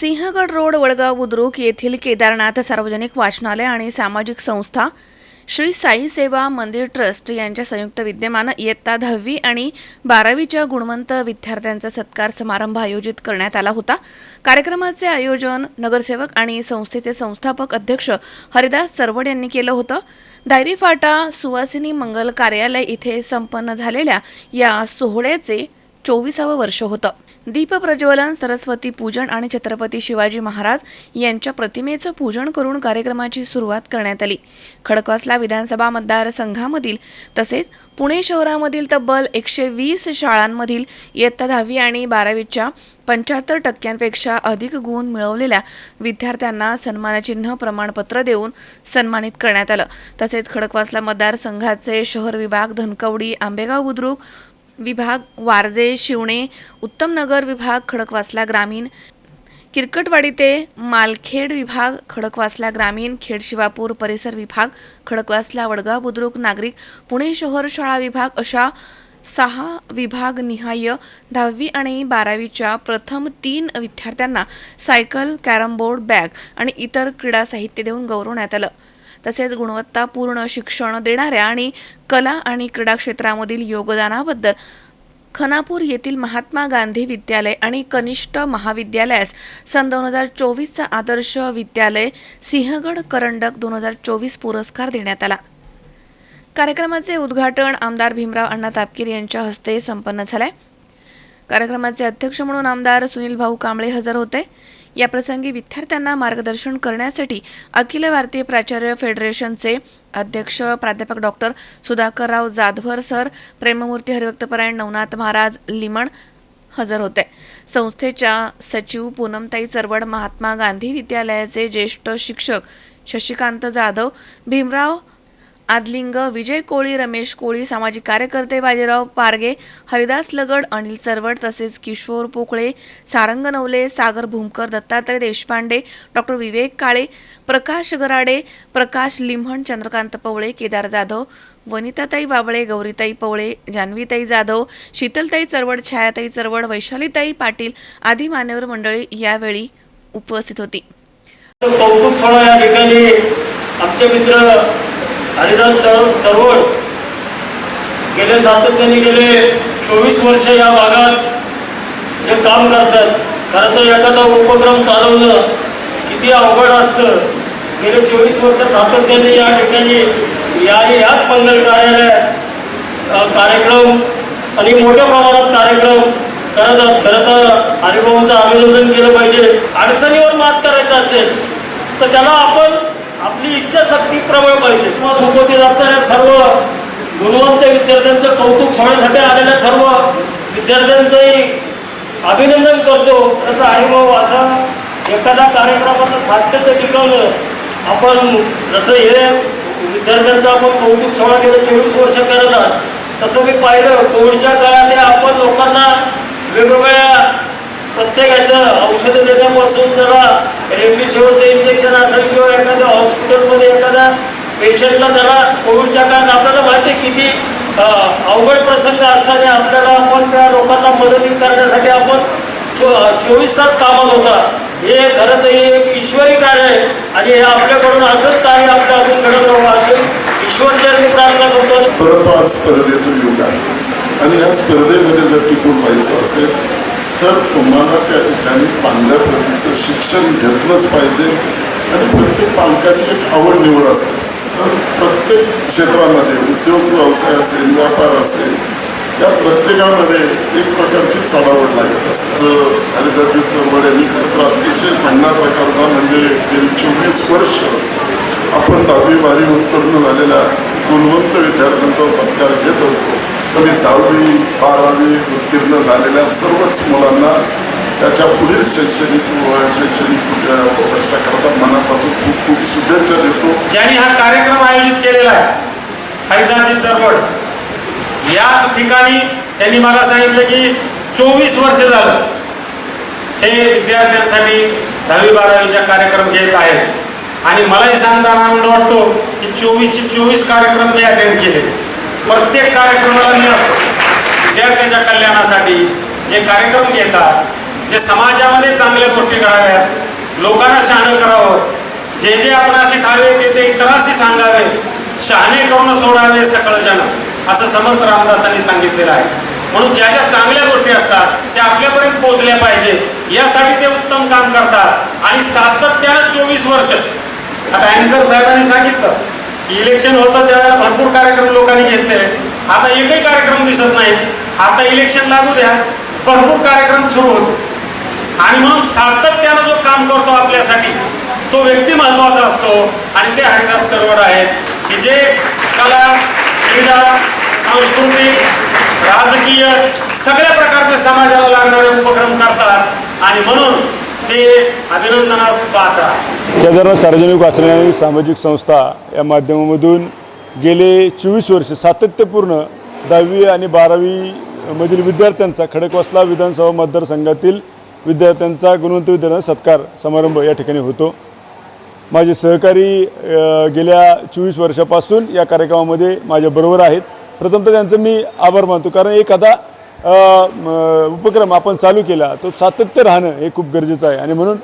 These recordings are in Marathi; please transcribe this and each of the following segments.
सिंहगड रोड वडगाव बुद्रुक येथील केदारनाथ सार्वजनिक वाचनालय आणि सामाजिक संस्था श्री साई सेवा मंदिर ट्रस्ट यांच्या संयुक्त विद्यमानं इयत्ता दहावी आणि बारावीच्या गुणवंत विद्यार्थ्यांचा सत्कार समारंभ आयोजित करण्यात आला होता. कार्यक्रमाचे आयोजन नगरसेवक आणि संस्थेचे संस्थापक अध्यक्ष हरिदास सरवड यांनी केलं होतं. दायरी फाटा सुवासिनी मंगल कार्यालय इथे संपन्न झालेल्या या सोहळ्याचे चोवीसावं वर्ष होतं. दीप प्रज्वलन सरस्वती पूजन आणि छत्रपती शिवाजी महाराज यांच्या प्रतिमेचं पूजन करून कार्यक्रमाची सुरुवात करण्यात आली. खडकवासला विधानसभा मतदारसंघामधील तसेच पुणे शहरामधील तब्बल एकशे वीस शाळांमधील इयत्ता दहावी आणि बारावीच्या पंच्याहत्तर टक्क्यांपेक्षा अधिक गुण मिळवलेल्या विद्यार्थ्यांना सन्मानचिन्ह प्रमाणपत्र देऊन सन्मानित करण्यात आलं. तसेच खडकवासला मतदारसंघाचे शहर विभाग धनकवडी आंबेगाव बुद्रुक विभाग वारजे शिवणे उत्तमनगर विभाग खडकवासला ग्रामीण किरकटवाडी ते मालखेड विभाग खडकवासला ग्रामीण खेड शिवापूर परिसर विभाग खडकवासला वडगाव बुद्रुक नागरिक पुणे शहर शाळा विभाग अशा सहा विभाग निहाय दहावी आणि बारावीच्या प्रथम तीन विद्यार्थ्यांना सायकल कॅरम बोर्ड बॅग आणि इतर क्रीडा साहित्य देऊन गौरवण्यात आलं. तसेच गुणवत्तापूर्ण शिक्षण देणाऱ्या आणि कला आणि क्रीडा क्षेत्रामधील योगदानाबद्दल खनापूर येथील महात्मा गांधी विद्यालय आणि कनिष्ठ महाविद्यालयास सन दोन हजार चोवीसचा आदर्श विद्यालय सिंहगड करंडक दोन हजार चोवीस पुरस्कार देण्यात आला. कार्यक्रमाचे उद्घाटन आमदार भीमराव अण्णा तापकीर यांच्या हस्ते संपन्न झाले कार्यक्रमाचे अध्यक्ष म्हणून आमदार सुनील भाऊ कांबळे हजर होते. या प्रसंगी विद्यार्थ्यांना मार्गदर्शन करण्यासाठी अखिल भारतीय प्राचार्य फेडरेशनचे अध्यक्ष प्राध्यापक डॉक्टर सुधाकरराव जाधवर सर प्रेममूर्ती हरिभक्तपरायण नवनाथ महाराज लिमण हजर होते. संस्थेच्या सचिव पूनमताई चरवड महात्मा गांधी विद्यालयाचे ज्येष्ठ शिक्षक शशिकांत जाधव भीमराव आदलिंग विजय कोळी रमेश कोळी सामाजिक कार्यकर्ते बाजीराव पारगे हरिदास लगड अनिल चरवड तसेच किशोर पोकळे सारंग नवले सागर भूमकर दत्तात्रय देशपांडे डॉक्टर विवेक काळे प्रकाश गराडे प्रकाश लिम्हण चंद्रकांत पवळे केदार जाधव वनिताताई बाबळे गौरीताई पवळे जान्हवीताई जाधव शीतलताई चरवड छायाताई चरवड वैशालीताई पाटील आदी मान्यवर मंडळी यावेळी उपस्थित होती. कौतुक सोहळा या ठिकाणी आमचे मित्र हरिदास चळवळ गेले सातत्याने गेले चोवीस वर्ष या भागात जे काम करतात. खरं तर एखादा उपक्रम चालवणं किती अवघड असतं. गेले चोवीस वर्ष सातत्याने या ठिकाणी या याच मंगल कार्यालय कार्यक्रम आणि मोठ्या प्रमाणात कार्यक्रम करत खरं तर हरिभाऊंचं अभिनंदन केलं पाहिजे. अडचणीवर मात करायचं असेल तर त्याला आपण आपली इच्छाशक्ती प्रबळ पाहिजे. किंवा सोबतीत असणाऱ्या सर्व गुणवंत विद्यार्थ्यांचं कौतुक सोहळ्यासाठी आलेल्या सर्व विद्यार्थ्यांचंही अभिनंदन करतो. त्याचा अनुभव असा एखादा कार्यक्रमाचं सातत्य टिकवलं आपण जसं हे विद्यार्थ्यांचं आपण कौतुक सोहळा गेले चोवीस वर्ष करत आहात तसं मी पाहिलं कोविडच्या काळात आपण लोकांना वेगवेगळ्या प्रत्येकाचं औषधं देण्यापासून त्याला रेमडेसिवीरचं इंजेक्शन असेल किंवा एखाद्या हॉस्पिटलमध्ये एखाद्या पेशंटला त्याला कोविडच्या काळात आपल्याला माहिती आहे किती अवघड प्रसंग असताना आपल्याला आपण त्या लोकांना मदती करण्यासाठी आपण चो चोवीस तास कामात होता. हे खरं तर हे एक ईश्वरी कार्य आहे आणि हे आपल्याकडून असंच कार्य आपल्या अजून घडत राहावं असं मी प्रार्थना करतो. परंतु आज स्पर्धेचं युग आहे. आणि या स्पर्धेमध्ये जर टिकून व्हायचं असेल तर तुम्हाला त्या ठिकाणी चांगल्या प्रतीचं शिक्षण घेतलंच पाहिजे. आणि प्रत्येक पालकाची एक आवड निवड असते. तर प्रत्येक क्षेत्रामध्ये उद्योग व्यवसाय असेल व्यापार असेल या प्रत्येकामध्ये एक प्रकारची चढावड लागत असते. हरिदाजी चौबड यांनी खरं तर अतिशय चांगल्या प्रकारचा म्हणजे गेली चोवीस वर्ष आपण दहावी बारी उत्तीर्ण झालेल्या गुणवंत विद्यार्थ्यांचा सत्कार घेत असतो. तरी दहावी बारावी उत्तीर्ण झालेल्या सर्वच मुलांना त्याच्या पुढील शैक्षणिक शैक्षणिक वर्षाकरता मनापासून खूप खूप शुभेच्छा देतो. ज्यांनी हा कार्यक्रम आयोजित केलेला आहे हरिदासजी चरवड याच ठिकाणी त्यांनी मला सांगितलं की चोवीस वर्ष झालं हे विद्यार्थ्यांसाठी दहावी बारावीच्या कार्यक्रम घेत आहेत. आणि मलाही सांगताना आनंद वाटतो की चोवीसचे चोवीस कार्यक्रम मी अटेंड केले. प्रत्येक कार्यक्रमाला मी असतो. विद्यार्थ्याच्या कल्याणासाठी जे कार्यक्रम घेतात जे समाजामध्ये चांगल्या गोष्टी कराव्यात लोकांना शहाणं करावं जे जे आपणाशी ठावे ते ते इतरांशी सांगावे शहाणे करून सोडावे सकळ जण असं समर्थ रामदासांनी सांगितलेलं आहे. म्हणून ज्या ज्या चांगल्या गोष्टी असतात त्या आपल्यापर्यंत पोहोचल्या पाहिजे. यासाठी ते उत्तम काम करतात. आणि सातत्यानं चोवीस वर्ष आता अँकर साहेबांनी सांगितलं की इलेक्शन होतं त्यावेळेला भरपूर कार्यक्रम लोकांनी घेतले. आता एकही कार्यक्रम दिसत नाही. आता इलेक्शन लागू द्या. भरपूर कार्यक्रम सुरू होतो. आणि म्हणून सातत्यानं जो काम करतो आपल्यासाठी तो व्यक्ती महत्त्वाचा असतो. आणि ते हरिदास सरवर आहेत. की जे कला क्रीडा सांस्कृतिक राजकीय सगळ्या प्रकारचे समाजाला लागणारे उपक्रम करतात. आणि म्हणून ते अभिनंदनास पात्र आहे. केदारनाथ सार्वजनिक वाचनालय आणि सामाजिक संस्था या माध्यमामधून गेले चोवीस वर्ष सातत्यपूर्ण दहावी आणि बारावी मधील विद्यार्थ्यांचा खडकवासला विधानसभा मतदारसंघातील विद्यार्थ्यांचा गुणवंत विद्यार्थ्यांचा सत्कार समारंभ या ठिकाणी होतो. माझे सहकारी गेल्या चोवीस वर्षापासून या कार्यक्रमामध्ये माझ्याबरोबर आहेत. प्रथमतः त्यांचं मी आभार मानतो. कारण एखादा उपक्रम आपण चालू केला तो सातत्य राहणं हे खूप गरजेचं आहे. आणि म्हणून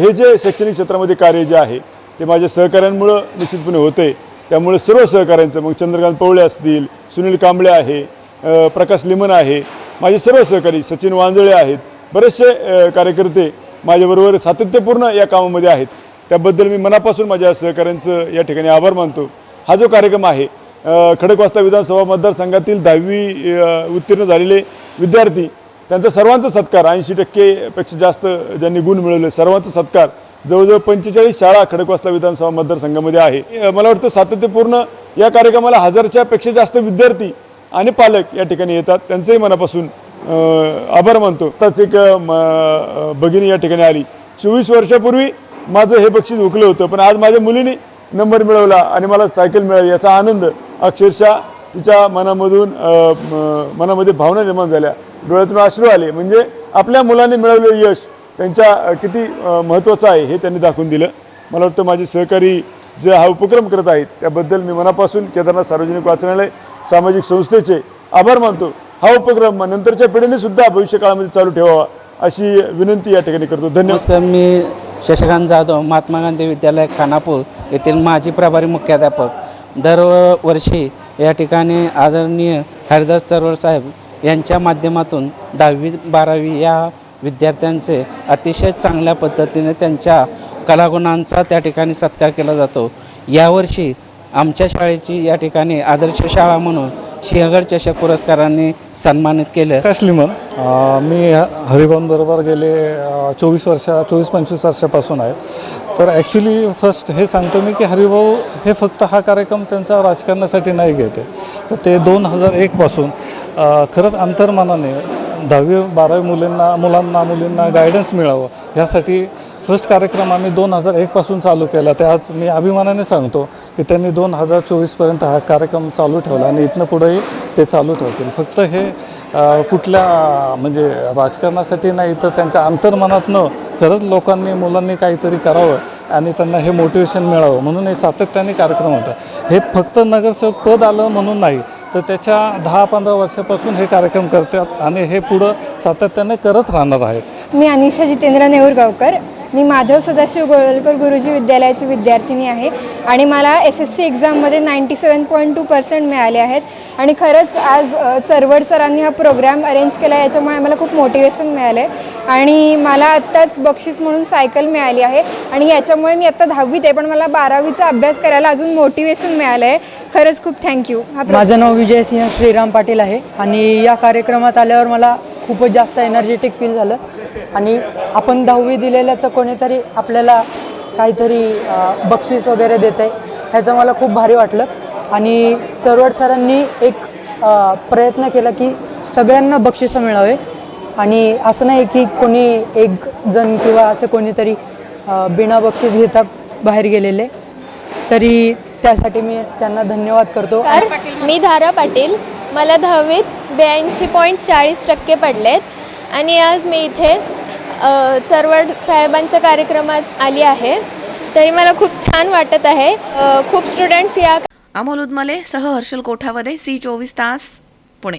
हे जे शैक्षणिक क्षेत्रामध्ये कार्य जे आहे ते माझ्या सहकाऱ्यांमुळं निश्चितपणे होतं आहे त्यामुळे सर्व सहकाऱ्यांचं मग चंद्रकांत पवळे असतील सुनील कांबळे आहे प्रकाश लिमन आहे माझे सर्व सहकारी सचिन वांजळे आहेत बरेचसे कार्यकर्ते माझ्याबरोबर सातत्यपूर्ण या कामामध्ये आहेत. त्याबद्दल मी मनापासून माझ्या सहकाऱ्यांचं या ठिकाणी आभार मानतो. हा जो कार्यक्रम आहे खडकवास्ता विधानसभा मतदारसंघातील दहावी उत्तीर्ण झालेले विद्यार्थी त्यांचा सर्वांचा सत्कार ऐंशी टक्केपेक्षा जास्त ज्यांनी गुण मिळवले सर्वांचा सत्कार जवळजवळ पंचेचाळीस शाळा खडकवासला विधानसभा मतदारसंघामध्ये आहे. मला वाटतं सातत्यपूर्ण या कार्यक्रमाला हजारच्या पेक्षा जास्त विद्यार्थी आणि पालक या ठिकाणी येतात. त्यांचंही मनापासून आभार मानतो. आताच एक म, भगिनी या ठिकाणी आली. चोवीस वर्षापूर्वी माझं हे बक्षीस हुकलं होतं पण आज माझ्या मुलीने नंबर मिळवला आणि मला सायकल मिळाली. याचा आनंद अक्षरशः तिच्या मनामधून मनामध्ये भावना निर्माण झाल्या. डोळ्यातून अश्रू आले. म्हणजे आपल्या मुलाने मिळवलेलं यश त्यांच्या किती महत्त्वाचं आहे हे त्यांनी दाखवून दिलं. मला वाटतं माझे सहकारी जे हा उपक्रम करत आहेत त्याबद्दल मी मनापासून केदारनाथ सार्वजनिक वाचनालय सामाजिक संस्थेचे आभार मानतो. हा उपक्रम नंतरच्या पिढीने सुद्धा भविष्य काळामध्ये चालू ठेवावा अशी विनंती या ठिकाणी करतो. धन्यवाद. मी शशिकांत जाधव महात्मा गांधी विद्यालय खानापूर येथील माजी प्रभारी मुख्याध्यापक. दरवर्षी या ठिकाणी आदरणीय हरिदास चरवळ साहेब यांच्या माध्यमातून दहावी बारावी या विद्यार्थ्यांचे अतिशय चांगल्या पद्धतीने त्यांच्या कलागुणांचा त्या ठिकाणी सत्कार केला जातो. यावर्षी आमच्या शाळेची या ठिकाणी आदर्श शाळा म्हणून सिंहगड चषक पुरस्कारांनी सन्मानित केलं? प्रकाश लिमन अ, मी हरिभाऊंबरोबर गेले चोवीस वर्ष चोवीस पंचवीस वर्षापासून आहे. तर ॲक्च्युली फर्स्ट हे सांगतो मी की हरिभाऊ हे फक्त हा कार्यक्रम त्यांचा राजकारणासाठी नाही घेते. तर ते दोन हजार एकपासून खरंच अंतर्मनाने दहावी बारावी मुलींना मुलांना मुलींना गायडन्स मिळावं ह्यासाठी फर्स्ट कार्यक्रम आम्ही दोन हजार एकपासून चालू केला. ते आज मी अभिमानाने सांगतो की त्यांनी दोन हजार चोवीसपर्यंत हा कार्यक्रम चालू ठेवला आणि इथनं पुढेही ते चालू ठेवतील. फक्त हे कुठल्या म्हणजे राजकारणासाठी नाही तर त्यांच्या अंतर्मनातनं खरंच लोकांनी मुलांनी काहीतरी करावं आणि त्यांना हे मोटिवेशन मिळावं म्हणून हे सातत्याने कार्यक्रम होतात हे फक्त नगरसेवक पद आलं म्हणून नाही तर त्याच्या दहा पंधरा वर्षापासून हे कार्यक्रम करतात आणि हे पुढं सातत्याने करत राहणार आहेत. मी अनिशा जितेंद्र नेऊरगावकर. मी माधव सदाशिव गोळवलकर गुरुजी विद्यालयाची विद्यार्थिनी आहे आणि मला एस एस सी एक्झाममध्ये ninety seven point two percent मिळाले आहेत. आणि खरंच आज चरवड सरांनी हा प्रोग्राम अरेंज केला याच्यामुळे मला खूप मोटिवेशन मिळालं आहे आणि मला आत्ताच बक्षीस म्हणून सायकल मिळाली आहे. आणि याच्यामुळे मी आत्ता दहावीत आहे पण मला बारावीचा अभ्यास करायला अजून मोटिवेशन मिळालं आहे खरंच खूप थँक्यू माझं नाव विजय सिंह श्रीराम पाटील आहे. आणि या कार्यक्रमात आल्यावर मला खूपच जास्त एनर्जेटिक फील झालं. आणि आपण दहावी दिलेल्याचं कोणीतरी आपल्याला काहीतरी बक्षीस वगैरे देत आहे ह्याचं मला खूप भारी वाटलं. आणि चरवड सरांनी एक प्रयत्न केला की सगळ्यांना बक्षिसं मिळावे. आणि असं नाही की कोणी एक जण किंवा असे कोणीतरी बिना बक्षीस घेता बाहेर गेलेले. तरी त्यासाठी मी त्यांना धन्यवाद करतो. मी धारा पाटील मला दहावीत ब्याऐंशी पॉईंट चाळीस टक्के पडलेत. आणि आज मी इथे चरवड साहेबांच्या कार्यक्रमात आली आहे. तरी मला खूप छान वाटत आहे. खूप स्टुडंट्स या अमोल उदमले सह हर्षल कोठावदे सी चोवीस तास पुणे.